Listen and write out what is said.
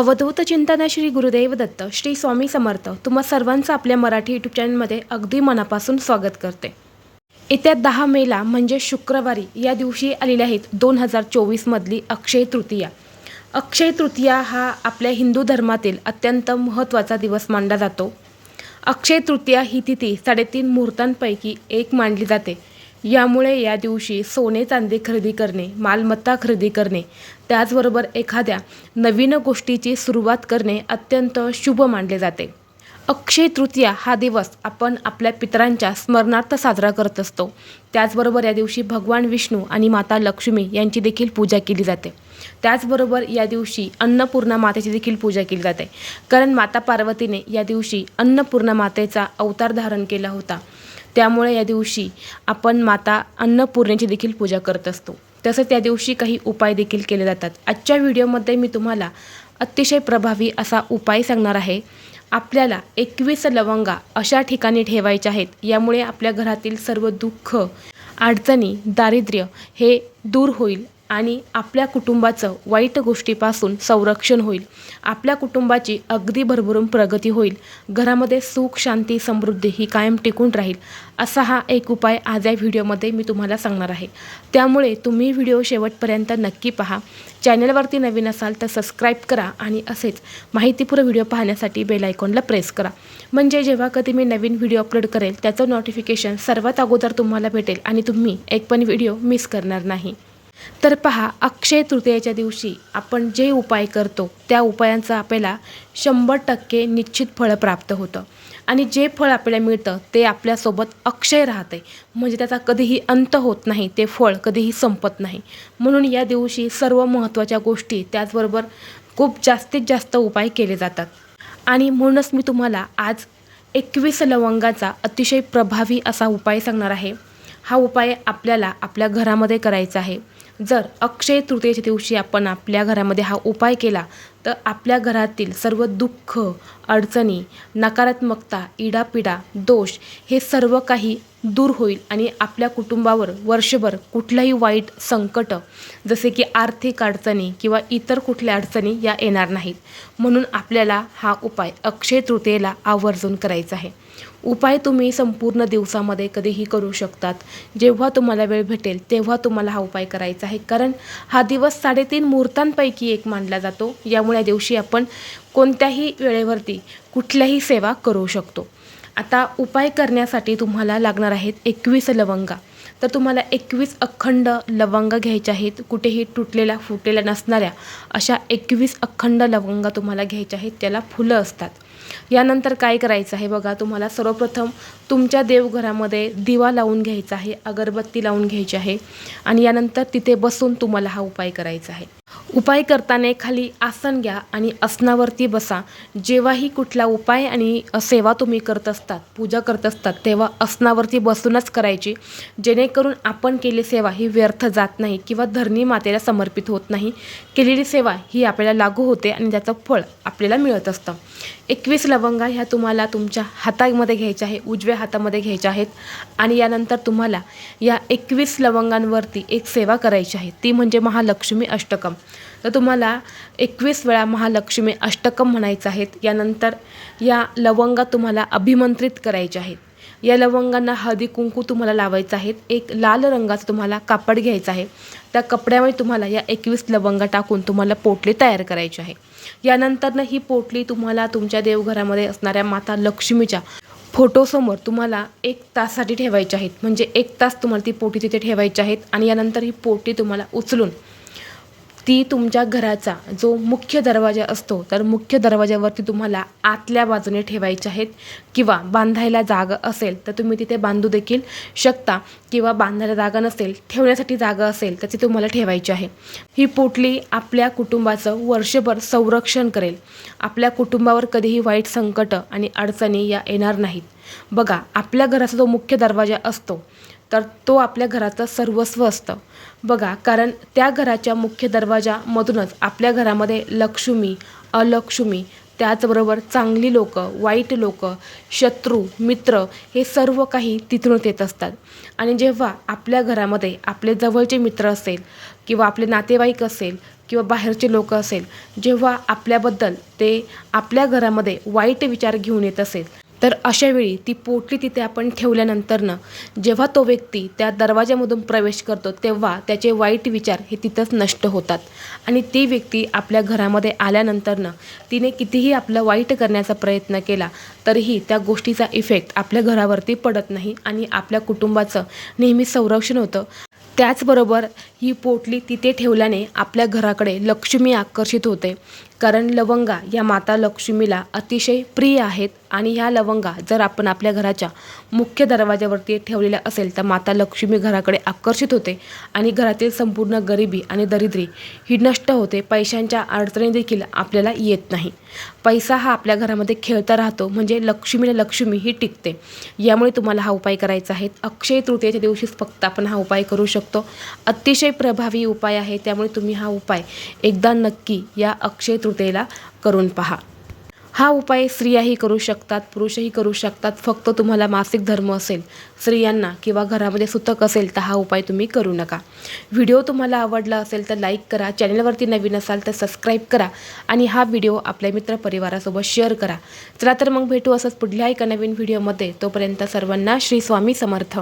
अवधूत चिंतन श्री गुरुदेव दत्त श्री स्वामी समर्थ तुम्हा सर्वांचं आपल्या मराठी यूट्यूब चॅनलमध्ये अगदी मनापासून स्वागत करते. येत्या दहा मेला म्हणजे शुक्रवारी या दिवशी आलेल्या आहेत दोन हजार चोवीसमधली अक्षय तृतीया. अक्षय तृतीया हा आपल्या हिंदू धर्मातील अत्यंत महत्त्वाचा दिवस मानला जातो. अक्षय तृतीया ही तिथी साडेतीन मुहूर्तांपैकी एक मानली जाते. यामुळे या दिवशी सोने चांदी खरेदी करणे मालमत्ता खरेदी करणे त्याचबरोबर एखाद्या नवीन गोष्टीची सुरुवात करणे अत्यंत शुभ मानले जाते. अक्षय तृतीया हा दिवस आपण आपल्या पितरांच्या स्मरणार्थ साजरा करत असतो. त्याचबरोबर या दिवशी भगवान विष्णू आणि माता लक्ष्मी यांची देखील पूजा केली जाते. त्याचबरोबर या दिवशी अन्नपूर्णा मातेची देखील पूजा केली जाते. कारण माता पार्वतीने या दिवशी अन्नपूर्णा मातेचा अवतार धारण केला होता. त्यामुळे या दिवशी आपण माता अन्नपूर्णेची देखील पूजा करत असतो. तसंच त्या दिवशी काही उपाय देखील केले जातात. आजच्या व्हिडिओमध्ये मी तुम्हाला अतिशय प्रभावी असा उपाय सांगणार आहे. आपल्याला एकवीस लवंगा अशा ठिकाणी ठेवायच्या आहेत यामुळे आपल्या घरातील सर्व दुःख अडचणी दारिद्र्य हे दूर होईल. आणि आपल्या कुटुंबाचं वाईट गोष्टीपासून संरक्षण होईल. आपल्या कुटुंबाची अगदी भरभरून प्रगती होईल. घरामध्ये सुख शांती समृद्धी ही कायम टिकून राहील. असा हा एक उपाय आज या व्हिडिओमध्ये मी तुम्हाला सांगणार आहे. त्यामुळे तुम्ही व्हिडिओ शेवटपर्यंत नक्की पहा. चॅनलवरती नवीन असाल तर सबस्क्राईब करा आणि असेच माहितीपूर्ण व्हिडिओ पाहण्यासाठी बेल आयकॉनला प्रेस करा. म्हणजे जेव्हा कधी मी नवीन व्हिडिओ अपलोड करेल त्याचं नोटिफिकेशन सर्वात अगोदर तुम्हाला भेटेल आणि तुम्ही एक पण व्हिडिओ मिस करणार नाही. तर पहा अक्षय तृतीयेच्या दिवशी आपण जे उपाय करतो त्या उपायांचं आपल्याला शंभर टक्के निश्चित फळ प्राप्त होतं. आणि जे फळ आपल्याला मिळतं ते आपल्यासोबत अक्षय राहते. म्हणजे त्याचा कधीही अंत होत नाही ते फळ कधीही संपत नाही. म्हणून या दिवशी सर्व महत्त्वाच्या गोष्टी त्याचबरोबर खूप जास्तीत जास्त उपाय केले जातात. आणि म्हणूनच मी तुम्हाला आज एकवीस लवंगाचा अतिशय प्रभावी असा उपाय सांगणार आहे. हा उपाय आपल्याला आपल्या घरामध्ये करायचा आहे. जर अक्षय तृतीयेच्या दिवशी आपण आपल्या घरामध्ये हा उपाय केला तर आपल्या घरातील सर्व दुःख अडचणी नकारात्मकता इडापिडा दोष हे सर्व काही दूर होईल आणि आपल्या कुटुंबावर वर्षभर कुठलंही वाईट संकट जसे की आर्थिक अडचणी किंवा इतर कुठल्या अडचणी या येणार नाहीत. म्हणून आपल्याला हा उपाय अक्षय तृतीयेला आवर्जून करायचा आहे. उपाय तुम्ही संपूर्ण दिवसामध्ये कधीही करू शकतात. जेव्हा तुम्हाला वेळ भेटेल तेव्हा तुम्हाला हा उपाय करायचा आहे. कारण हा दिवस साडेतीन मुहूर्तांपैकी एक मानला जातो. यामुळे या दिवशी आपण कोणत्याही वेळेवरती कुठल्याही सेवा करू शकतो. आता उपाय करण्यासाठी तुम्हाला लागणार आहेत एकवीस लवंगा. तर तुम्हाला एकवीस अखंड लवंगा घ्यायच्या आहेत कुठेही तुटलेल्या फुटलेल्या नसणाऱ्या अशा एकवीस अखंड लवंगा तुम्हाला घ्यायच्या आहेत त्याला फुलं असतात. यानंतर काय करायचं आहे बघा तुम्हाला सर्वप्रथम तुमच्या देवघरामध्ये दिवा लावून घ्यायचा आहे अगरबत्ती लावून घ्यायची आहे आणि यानंतर तिथे बसून तुम्हाला हा उपाय करायचा आहे. उपाय करताना खाली आसन घ्या आणि आसनावरती बसा. जेव्हाही कुठला उपाय आणि सेवा तुम्ही करत असतात पूजा करत असतात तेव्हा आसनावरती बसूनच करायची. जेणेकरून आपण केली सेवा ही व्यर्थ जात नाही किंवा धरणी मातेला समर्पित होत नाही. केलेली सेवा ही आपल्याला लागू होते आणि त्याचं फळ आपल्याला मिळत असतं. एकवीस लवंगा ह्या तुम्हाला तुमच्या हातामध्ये घ्यायच्या आहे उजव्या हातामध्ये घ्यायच्या आहेत आणि यानंतर तुम्हाला या एकवीस लवंगांवरती एक सेवा करायची आहे. ती म्हणजे महालक्ष्मी अष्टकम. तर तुम्हाला एकवीस वेळा महालक्ष्मी अष्टकम म्हणायचं आहेत. यानंतर या लवंगा तुम्हाला अभिमंत्रित करायच्या आहेत. या लवंगांना हळदी कुंकू तुम्हाला लावायचं आहेत. एक लाल रंगाचं तुम्हाला कापड घ्यायचं आहे. त्या कपड्यामध्ये तुम्हाला या एकवीस लवंगा टाकून तुम्हाला पोटली तयार करायची आहे. यानंतरनं ही पोटली तुम्हाला तुमच्या देवघरामध्ये असणाऱ्या माता लक्ष्मीच्या फोटोसमोर तुम्हाला एक ताससाठी ठेवायचे आहेत. म्हणजे एक तास तुम्हाला ती पोटी तिथे ठेवायची आहेत आणि यानंतर ही पोटी तुम्हाला उचलून ती तुमच्या घराचा जो मुख्य दरवाजा असतो तर मुख्य दरवाजावरती तुम्हाला आतल्या बाजूने ठेवायचे आहेत किंवा बांधायला जागा असेल तर तुम्ही तिथे बांधू देखील शकता किंवा बांधायला जागा नसेल ठेवण्यासाठी जागा असेल तर ती तुम्हाला ठेवायची आहे. ही पोटली आपल्या कुटुंबाचं वर्षभर संरक्षण करेल. आपल्या कुटुंबावर कधीही वाईट संकट आणि अडचणी या येणार नाहीत. बघा आपल्या घराचा जो मुख्य दरवाजा असतो तर तो आपल्या घराचं सर्वस्व असतं. बघा कारण त्या घराच्या मुख्य दरवाजामधूनच आपल्या घरामध्ये लक्ष्मी अलक्ष्मी त्याचबरोबर चांगली लोक वाईट लोक शत्रू मित्र हे सर्व काही तिथूनच येत असतात. आणि जेव्हा आपल्या घरामध्ये आपले जवळचे मित्र असेल किंवा आपले नातेवाईक असेल किंवा बाहेरचे लोक असेल जेव्हा आपल्याबद्दल ते आपल्या घरामध्ये वाईट विचार घेऊन येत असेल तर अशावेळी ती पोटली तिथे आपण ठेवल्यानंतरनं जेव्हा तो व्यक्ती त्या दरवाजामधून प्रवेश करतो तेव्हा त्याचे वाईट विचार हे तिथंच नष्ट होतात. आणि ती व्यक्ती आपल्या घरामध्ये आल्यानंतरनं तिने कितीही आपलं वाईट करण्याचा प्रयत्न केला तरीही त्या गोष्टीचा इफेक्ट आपल्या घरावरती पडत नाही आणि आपल्या कुटुंबाचं नेहमी संरक्षण होतं. त्याचबरोबर ही पोटली तिथे ठेवल्याने आपल्या घराकडे लक्ष्मी आकर्षित होते. कारण लवंगा या माता लक्ष्मीला अतिशय प्रिय आहेत आणि ह्या लवंगा जर आपण आपल्या घराच्या मुख्य दरवाजावरती ठेवलेल्या असेल तर माता लक्ष्मी घराकडे आकर्षित होते आणि घरातील संपूर्ण गरिबी आणि दरिद्री ही नष्ट होते. पैशांच्या अडचणी देखील आपल्याला येत नाही. पैसा हा आपल्या घरामध्ये खेळता राहतो म्हणजे लक्ष्मीने लक्ष्मी ही टिकते. यामुळे तुम्हाला हा उपाय करायचा आहे. अक्षय तृतीयेच्या दिवशीच फक्त आपण हा उपाय करू शकतो. अतिशय प्रभावी उपाय आहे त्यामुळे तुम्ही हा उपाय एकदा नक्की या अक्षय तृतीय तृतीयेला करून पहा. हा उपाय स्त्रियाही करू शकतात पुरुषही करू शकतात. फक्त तुम्हाला मासिक धर्म असेल स्त्रियांना किंवा घरामध्ये सुतक असेल तर हा उपाय तुम्ही करू नका. व्हिडिओ तुम्हाला आवडला असेल तर लाईक करा. चॅनलवरती नवीन असाल तर सबस्क्राईब करा आणि हा व्हिडिओ आपल्या मित्रपरिवारासोबत शेअर करा. चला तर मग भेटू असंच पुढल्या एका नवीन व्हिडिओमध्ये. तोपर्यंत सर्वांना श्री स्वामी समर्थ.